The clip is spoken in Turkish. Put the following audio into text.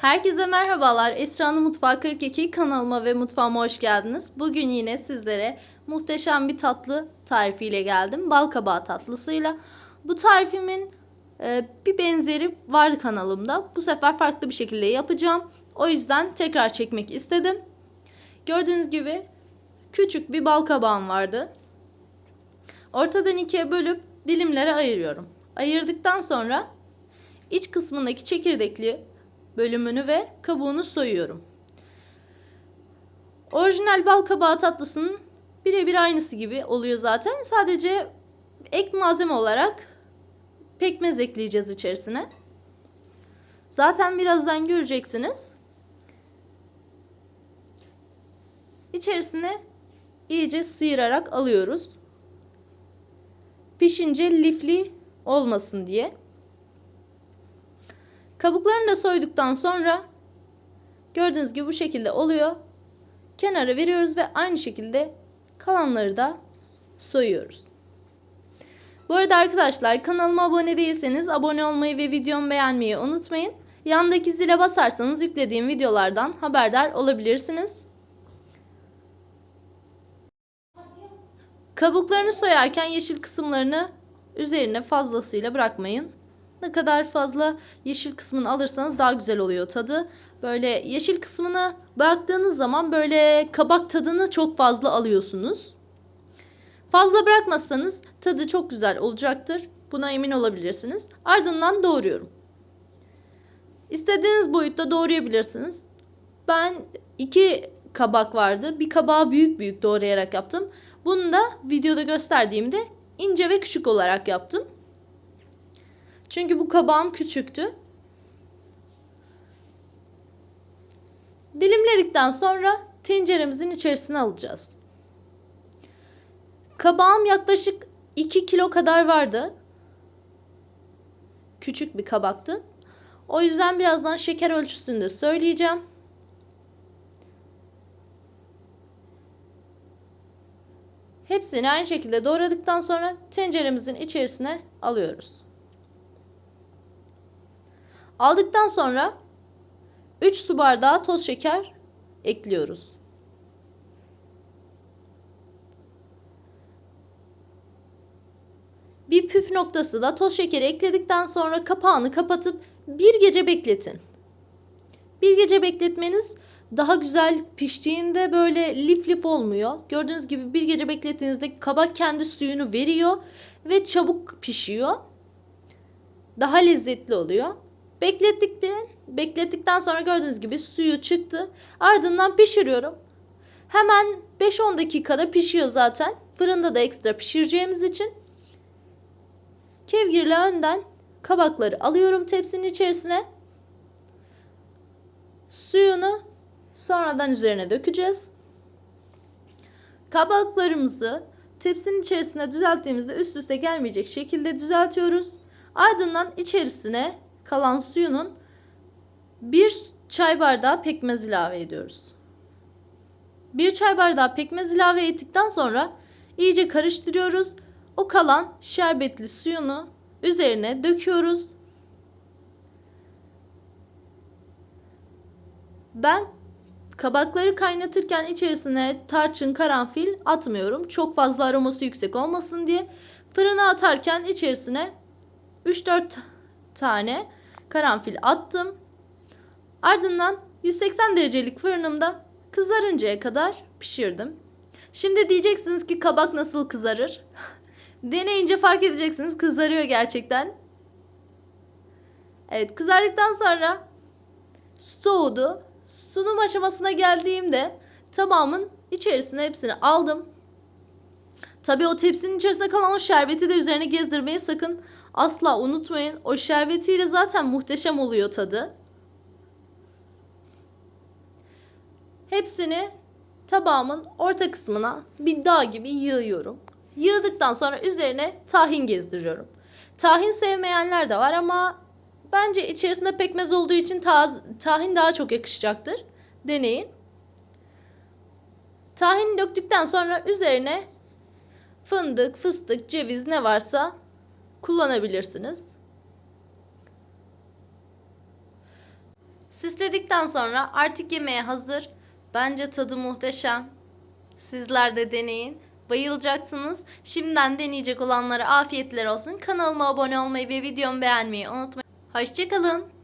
Herkese merhabalar. Esra'nın Mutfağı 42 kanalıma ve mutfağıma hoş geldiniz. Bugün yine sizlere muhteşem bir tatlı tarifiyle geldim. Bal kabağı tatlısıyla. Bu tarifimin e, bir benzeri vardı kanalımda. Bu sefer farklı bir şekilde yapacağım. O yüzden tekrar çekmek istedim. Gördüğünüz gibi küçük bir bal kabağım vardı. Ortadan ikiye bölüp dilimlere ayırıyorum. Ayırdıktan sonra iç kısmındaki çekirdekli bölümünü ve kabuğunu soyuyorum. Orijinal bal kabağı tatlısının birebir aynısı gibi oluyor zaten. Sadece ek malzeme olarak pekmez ekleyeceğiz içerisine. Zaten birazdan göreceksiniz. İçerisine iyice sıyırarak alıyoruz. Pişince lifli olmasın diye. Kabuklarını da soyduktan sonra gördüğünüz gibi bu şekilde oluyor. Kenara veriyoruz ve aynı şekilde kalanları da soyuyoruz. Bu arada arkadaşlar kanalıma abone değilseniz abone olmayı ve videomu beğenmeyi unutmayın. Yandaki zile basarsanız yüklediğim videolardan haberdar olabilirsiniz. Kabuklarını soyarken yeşil kısımlarını üzerine fazlasıyla bırakmayın. Ne kadar fazla yeşil kısmını alırsanız daha güzel oluyor tadı. Böyle yeşil kısmını bıraktığınız zaman böyle kabak tadını çok fazla alıyorsunuz. Fazla bırakmazsanız tadı çok güzel olacaktır. Buna emin olabilirsiniz. Ardından doğruyorum. İstediğiniz boyutta doğrayabilirsiniz. Ben iki kabak vardı. Bir kabağı büyük büyük doğrayarak yaptım. Bunu da videoda gösterdiğimde ince ve küçük olarak yaptım. Çünkü bu kabağım küçüktü. Dilimledikten sonra tenceremizin içerisine alacağız. Kabağım yaklaşık 2 kilo kadar vardı. Küçük bir kabaktı. O yüzden birazdan şeker ölçüsünü de söyleyeceğim. Hepsini aynı şekilde doğradıktan sonra tenceremizin içerisine alıyoruz. Aldıktan sonra 3 su bardağı toz şeker ekliyoruz. Bir püf noktası da toz şekeri ekledikten sonra kapağını kapatıp bir gece bekletin. Bir gece bekletmeniz daha güzel piştiğinde böyle lif lif olmuyor. Gördüğünüz gibi bir gece beklettiğinizde kabak kendi suyunu veriyor ve çabuk pişiyor. Daha lezzetli oluyor. Beklettik de, beklettikten sonra gördüğünüz gibi suyu çıktı. Ardından pişiriyorum. Hemen 5-10 dakikada pişiyor zaten. Fırında da ekstra pişireceğimiz için. Kevgirle önden kabakları alıyorum tepsinin içerisine. Suyunu sonradan üzerine dökeceğiz. Kabaklarımızı tepsinin içerisine düzelttiğimizde üst üste gelmeyecek şekilde düzeltiyoruz. Ardından içerisine kalan suyunun bir çay bardağı pekmez ilave ediyoruz. Bir çay bardağı pekmez ilave ettikten sonra iyice karıştırıyoruz. O kalan şerbetli suyunu üzerine döküyoruz. Ben kabakları kaynatırken içerisine tarçın, karanfil atmıyorum. Çok fazla aroması yüksek olmasın diye. Fırına atarken içerisine 3-4 tane karanfil attım. Ardından 180 derecelik fırınımda kızarıncaya kadar pişirdim. Şimdi diyeceksiniz ki kabak nasıl kızarır? Deneyince fark edeceksiniz kızarıyor gerçekten. Evet kızardıktan sonra soğudu. Sunum aşamasına geldiğimde tamamın içerisine hepsini aldım. Tabii o tepsinin içerisinde kalan o şerbeti de üzerine gezdirmeyi sakın asla unutmayın. O şerbetiyle zaten muhteşem oluyor tadı. Hepsini tabağımın orta kısmına bir dağ gibi yığıyorum. Yığdıktan sonra üzerine tahin gezdiriyorum. Tahin sevmeyenler de var ama bence içerisinde pekmez olduğu için tahin daha çok yakışacaktır. Deneyin. Tahini döktükten sonra üzerine fındık, fıstık, ceviz ne varsa kullanabilirsiniz. Süsledikten sonra artık yemeğe hazır. Bence tadı muhteşem. Sizler de deneyin. Bayılacaksınız. Şimdiden deneyecek olanlara afiyetler olsun. Kanalıma abone olmayı ve videomu beğenmeyi unutmayın. Hoşçakalın.